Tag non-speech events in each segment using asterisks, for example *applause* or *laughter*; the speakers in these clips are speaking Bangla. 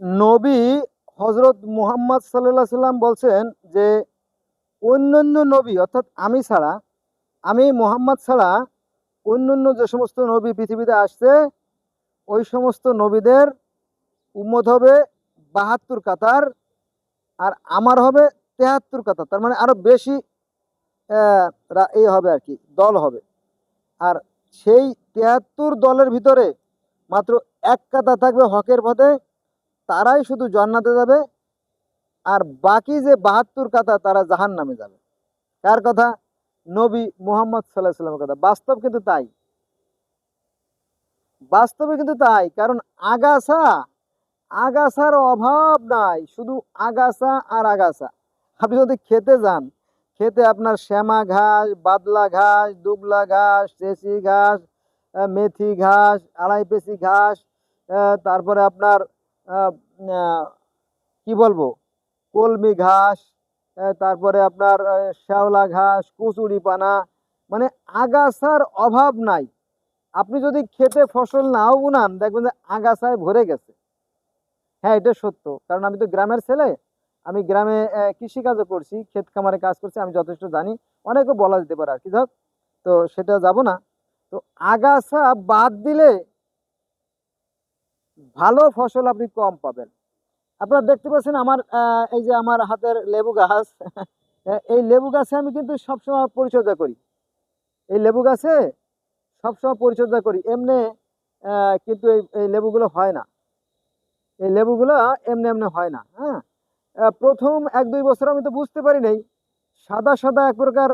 নবী হজরত মুহাম্মদ সাল্লাহ সাল্লাম বলছেন যে অন্যান্য নবী, অর্থাৎ আমি ছাড়া, আমি মুহাম্মদ ছাড়া অন্যান্য যে সমস্ত নবী পৃথিবীতে আসছে, ওই সমস্ত নবীদের উম্মত হবে বাহাত্তর কাতার আর আমার হবে তেহাত্তর কাতার। তার মানে আরও বেশি এই হবে আর কি, দল হবে। আর সেই তেহাত্তর দলের ভিতরে মাত্র এক কাতা থাকবে হকের পথে তারাই শুধু জান্নাতে যাবে আর বাকি যে বাহাত্তর কাতা তারা জাহান নামে যাবে। কার কথা? নবী মুহাম্মদ সাল্লাহ সাল্লামের কথা। বাস্তব কিন্তু তাই। বাস্তবে কিন্তু তাই, কারণ আগাছা, আগাছার অভাব নাই, শুধু আগাছা আর আগাছা। আপনি যদি খেতে যান, খেতে আপনার শ্যামা ঘাস, বাদলা ঘাস, দুবলা ঘাস চেঁচি ঘাস মেথি ঘাস, আড়াই পেশি ঘাস তারপরে আপনার কি বলব? কলমি ঘাস তারপরে আপনার শ্যাওলা ঘাস, কুচুরি পানা মানে আগাছার অভাব নাই। আপনি যদি খেতে ফসল নাও উনান, দেখবেন যে আগাছায় ভরে গেছে। হ্যাঁ এটা সত্য। কারণ আমি তো গ্রামের ছেলে, আমি গ্রামে কৃষিকাজও করছি, ক্ষেত খামারে কাজ করছি, আমি যথেষ্ট জানি। অনেকও বলা যেতে পারে আর কি। যাক তো সেটা যাব না। তো আগাছা বাদ দিলে ভালো ফসল আপনি কম পাবেন। আপনারা দেখতে পাচ্ছেন আমার এই যে আমার হাতের লেবু গাছ। *laughs* এই লেবু গাছে আমি কিন্তু সবসময় পরিচর্যা করি। এই লেবু গাছে সবসময় পরিচর্যা করি। এমনি কিন্তু এই লেবুগুলো হয় না। এই লেবুগুলো এমনি এমনি হয় না হ্যাঁ? প্রথম এক, দুই বছর আমি তো বুঝতে পারি নাই। সাদা সাদা এক প্রকার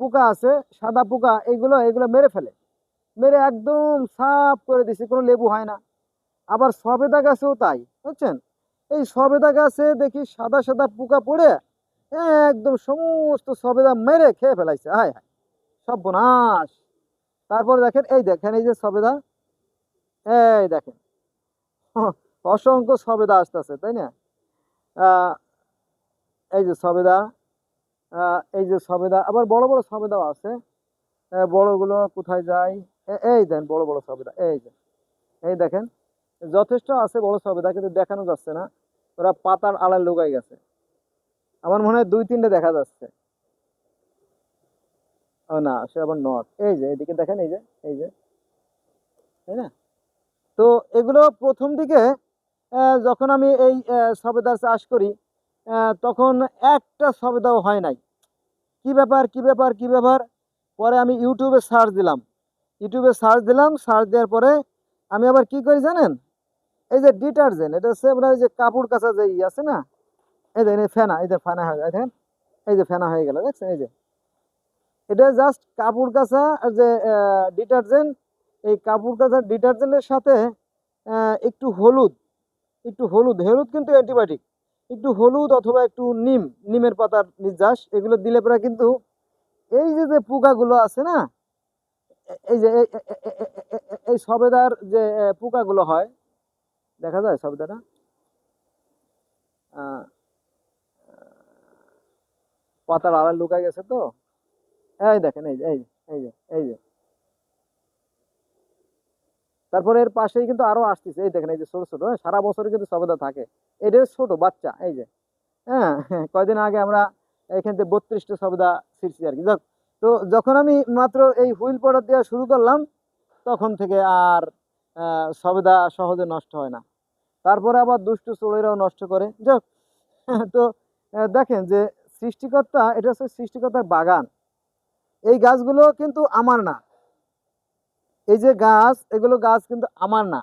পোকা আছে, সাদা পোকা, এইগুলো এগুলো মেরে ফেলে। মেরে একদম সাফ করে দিছে, কোনো লেবু হয় না। আবার সবেদা গাছেও তাই, বুঝছেন? এই সবেদা গাছে দেখি সাদা সাদা পোকা পড়ে একদম সমস্ত সবেদা মেরে খেয়ে ফেলাইছে, হায় হায় সব বনাশ তারপর দেখেন, এই দেখেন, এই যে সবেদা, এই দেখেন অসংখ্য সবেদা আসতেছে, তাই না? এই যে সবেদা এই যে সবেদা, আবার বড় বড় সবেদাও আছে। বড়গুলো কোথায় যায়? এই দেন, বড় বড় সবেদা, এই যে, এই দেখেন যথেষ্ট আছে, বড় সবেদা কিন্তু দেখানো যাচ্ছে না। ওরা পাতার আড়ায় লুকাই গেছে। আমার মনে হয় দুই, তিনটে দেখা যাচ্ছে। ও না, সে আবার নট। এই যে, এদিকে দেখেন, এই যে এই যে। তাই না? তো এগুলো প্রথম দিকে যখন আমি এই সবেদার চাষ করি তখন একটা সবেদাও হয় নাই। কি ব্যাপার কি ব্যাপার কি ব্যাপার? পরে আমি ইউটিউবে সার্চ দিলাম। ইউটিউবে সার্চ দিলাম, সার্চ দেওয়ার পরে আমি আবার কি করি জানেন? এই যে ডিটারজেন্ট এটা হচ্ছে আপনার যে কাপড় কাচা যে ই আছে না? এই দেখেন এই ফেনা, এই যে ফেনা হয়ে যায় দেখেন, এই যে ফেনা হয়ে গেল, দেখছেন, এই যে। এটা জাস্ট কাপড় কাচা যে ডিটারজেন্ট এই কাপড় কাচার ডিটারজেন্টের সাথে একটু হলুদ একটু হলুদ হলুদ কিন্তু অ্যান্টিবায়োটিক একটু হলুদ অথবা একটু নিম, নিমের পাতার নির্যাস, এগুলো দিলে পরে কিন্তু এই যে যে পোকাগুলো আছে না এই যে এই সবেদার যে পোকাগুলো হয় দেখা যায় সবেদাটা আহ, পাতার আড়াল লুকায় গেছে তো? এই দেখেন এই যে এই যে এই যে তারপরে এর পাশেই কিন্তু আরও আসতেছে এই দেখেন এই যে ছোট ছোট হ্যাঁ, সারা বছর কিন্তু সবেদা থাকে। এটা ছোট বাচ্চা এই যে হ্যাঁ *laughs* কয়দিন আগে আমরা এখান থেকে বত্রিশটা সবেদা ছিঁড়ছি আর কি। তো যখন আমি মাত্র এই হুইল পাউডার দেওয়া শুরু করলাম তখন থেকে আর সবেদা সহজে নষ্ট হয় না। তারপরে আবার দুষ্টু চোরেরাও নষ্ট করে। যাক, তো দেখেন যে সৃষ্টিকর্তা, এটা হচ্ছে সৃষ্টিকর্তার বাগান। এই গাছগুলো কিন্তু আমার না। এই যে গাছ, এগুলো গাছ কিন্তু আমার না।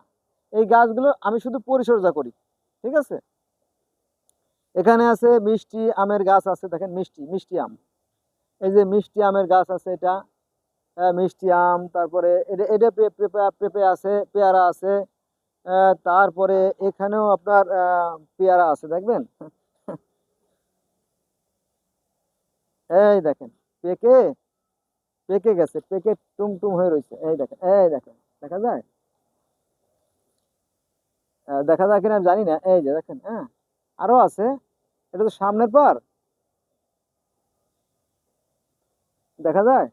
এই গাছগুলো আমি শুধু পরিচর্যা করি, ঠিক আছে? এখানে আছে মিষ্টি আমের গাছ আছে, দেখেন মিষ্টি মিষ্টি আম। এই যে মিষ্টি আমের গাছ আছে এটা মিষ্টি আম, তারপরে এটা এটা পেঁপে আছে, পেয়ারা আছে তারপরে এখানেও আপনার পেয়ারা আছে, দেখবেন? এই দেখেন, পেকে পেকে গেছে, পেকে টুমটুম হয়ে রয়েছে এই দেখেন এই দেখেন, দেখা যায়? দেখা যায় কিনা আমি জানি না। এই যে দেখেন হ্যাঁ আরও আছে। এটা তো সামনের পার দেখা যায়?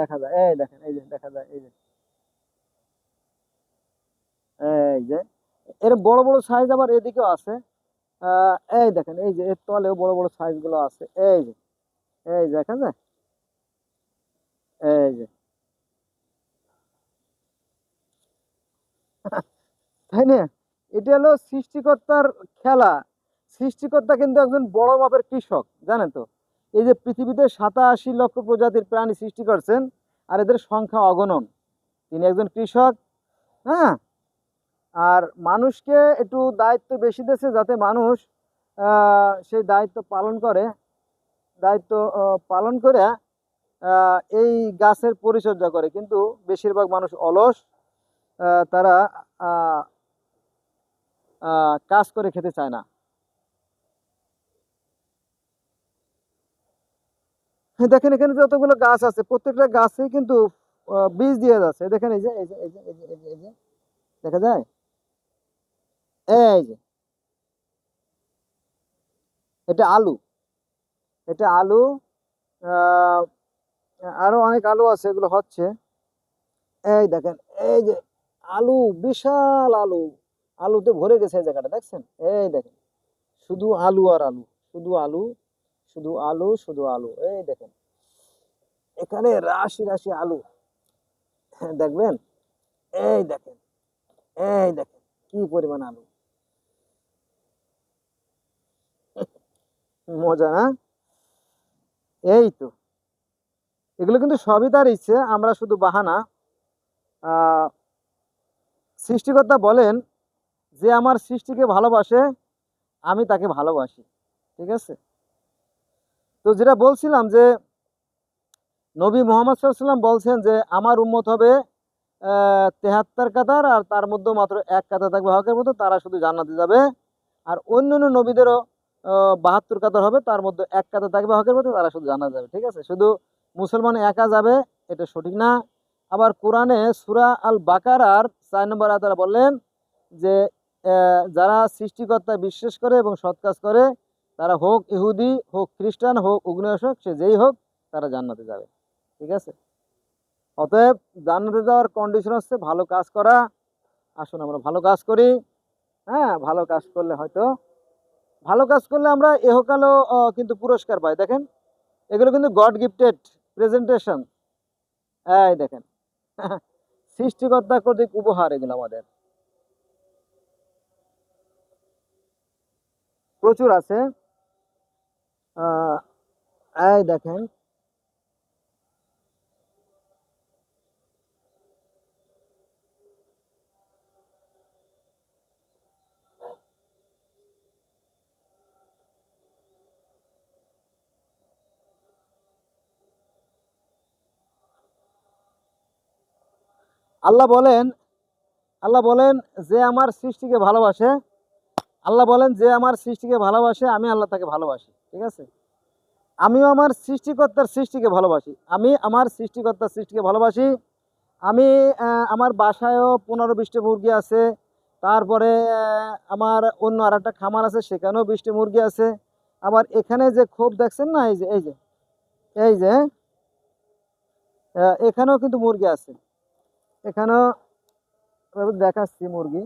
দেখা যায়। এই দেখেন, এই যে, দেখা যায়, এই যে। এই যে, এর বড় বড় সাইজ আবার এদিকেও আছে। এই দেখেন, এই যে এর তলেও বড় বড় সাইজগুলো আছে। এই যে এই যে দেখা যায় এই যে। *laughs* তাই না? এটা হলো সৃষ্টিকর্তার খেলা। সৃষ্টিকর্তা কিন্তু একজন বড় মাপের কৃষক, জানেন তো? এই যে পৃথিবীতে সাতাশি লক্ষ প্রজাতির প্রাণী সৃষ্টি করছেন, আর এদের সংখ্যা অগণন। তিনি একজন কৃষক হ্যাঁ? আর মানুষকে একটু দায়িত্ব বেশি দিয়েছে যাতে মানুষ সেই দায়িত্ব পালন করে। দায়িত্ব পালন করে এই গাছের পরিচর্যা করে। কিন্তু বেশিরভাগ মানুষ অলস তারা কাজ করে খেতে চায় না। দেখেন এখানে যতগুলো গাছ আছে, প্রত্যেকটা গাছেই কিন্তু বীজ দিয়ে যাচ্ছে। দেখেন এই যে এই যে এই যে এই যে, দেখা যায়? এই যে। এটা আলু। এটা আলু আরও অনেক আলু আছে, এগুলো হচ্ছে। এই দেখেন, এই যে আলু, বিশাল আলু। আলুতে ভরে গেছে এই জায়গাটা, দেখছেন? এই দেখেন, শুধু আলু আর আলু, শুধু আলু শুধু আলু শুধু আলু। এই দেখেন, এখানে রাশি রাশি আলু। দেখবেন? এই দেখেন এই দেখেন, কি পরিমাণ আলু। মজা না এই তো এগুলো কিন্তু সবই তার ইচ্ছে, আমরা শুধু বাহানা। সৃষ্টিকর্তা বলেন যে আমার সৃষ্টিকে ভালোবাসে, আমি তাকে ভালোবাসি। ঠিক আছে? তো যেটা বলছিলাম যে, নবী মোহাম্মদ সাল্লাম বলছেন যে, আমার উন্মত হবে তেহাত্তর কাতার, আর তার মধ্যে মাত্র এক কাতার থাকবে হকের মতো, তারা শুধু জান্নাতে যাবে। আর অন্য অন্য নবীদেরও বাহাত্তর কাতার হবে, তার মধ্যে এক কাতার থাকবে হকের মধ্যে তারা শুধু জান্নাতে যাবে, ঠিক আছে? শুধু মুসলমান একা যাবে, এটা সঠিক না। আবার কোরআনে সুরা আল বাকারার চার নম্বর আয়াতে বললেন যে যারা সৃষ্টিকর্তা বিশ্বাস করে এবং সৎ কাজ করে, তারা হোক ইহুদি, হোক খ্রিস্টান, হোক অগ্নিশক সে যেই হোক, তারা জান্নাতে যাবে, ঠিক আছে? অতএব জান্নাতে যাওয়ার কন্ডিশন হচ্ছে ভালো কাজ করা। আসুন আমরা ভালো কাজ করি। হ্যাঁ ভালো কাজ করলে হয়তো ভালো কাজ করলে আমরা এহকালও কিন্তু পুরস্কার পাই। দেখেন, এগুলো কিন্তু গড গিফটেড প্রেজেন্টেশন এই দেখেন, *laughs* সৃষ্টিকর্তা কর্তৃক উপহার এগুলো আমাদের। প্রচুর আছে। এই দেখেন আল্লাহ বলেন আল্লাহ বলেন, যে আমার সৃষ্টিকে ভালোবাসে, আল্লাহ বলেন, যে আমার সৃষ্টিকে ভালোবাসে, আমি আল্লাহ তাকে ভালোবাসি। ঠিক আছে? আমিও আমার সৃষ্টিকর্তার সৃষ্টিকে ভালোবাসি। আমি আমার সৃষ্টিকর্তার সৃষ্টিকে ভালোবাসি। আমি আমার বাসায়ও পনেরো বিশটি মুরগি আছে। তারপরে আমার অন্য আর একটা খামার আছে, সেখানেও বিশটি মুরগি আছে। আবার এখানে যে ক্ষোভ দেখছেন না, এই যে এই যে এই যে এখানেও কিন্তু মুরগি আছে। এভাবে দেখাচ্ছি মুরগি।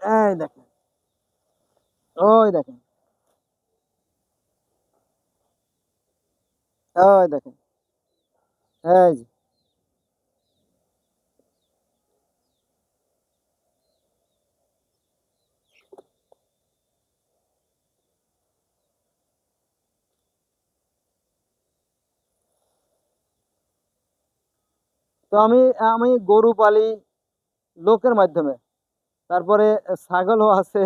এই দেখেন। ওই দেখেন। ওই দেখেন। এই যে। তো আমি আমি গরু পালি লোকের মাধ্যমে। তারপরে ছাগলও আছে,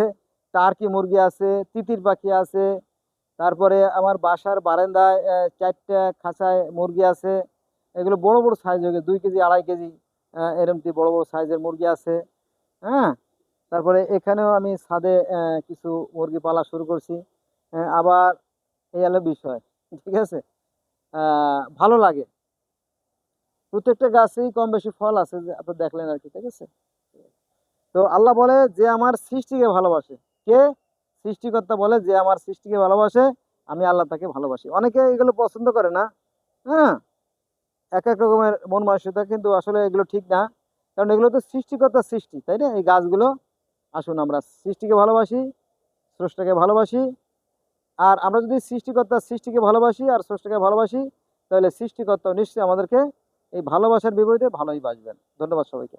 টার্কি মুরগি আছে, তিতির পাখি আছে, তারপরে আমার বাসার বারান্দায় চারটা খাঁচায় মুরগি আছে। এগুলো বড় বড় সাইজ হয়ে দুই কেজি, আড়াই কেজি এরমটি বড় বড় সাইজের মুরগি আছে হ্যাঁ? তারপরে এখানেও আমি ছাদে কিছু মুরগি পালা শুরু করছি। আবার এই হলো বিষয়, ঠিক আছে? ভালো লাগে। প্রত্যেকটা গাছেই কম বেশি ফল আছে যে আপনি দেখলেন আর কি, ঠিক আছে? তো আল্লাহ বলে যে আমার সৃষ্টিকে ভালোবাসে। কে? সৃষ্টিকর্তা বলে যে আমার সৃষ্টিকে ভালোবাসে, আমি আল্লাহ তাকে ভালোবাসি। অনেকে এগুলো পছন্দ করে না হ্যাঁ? এক এক রকমের মন মানসিকতা কিন্তু আসলে এগুলো ঠিক না। কারণ এগুলো তো সৃষ্টিকর্তার সৃষ্টি, তাই না? এই গাছগুলো, আসুন আমরা সৃষ্টিকে ভালোবাসি, স্রষ্টাকে ভালোবাসি। আর আমরা যদি সৃষ্টিকর্তার সৃষ্টিকে ভালোবাসি আর স্রষ্টাকে ভালোবাসি, তাহলে সৃষ্টিকর্তা নিশ্চয়ই আমাদেরকে এই ভালোবাসার বিপরীতে ভালোই বাসবেন ধন্যবাদ সবাইকে।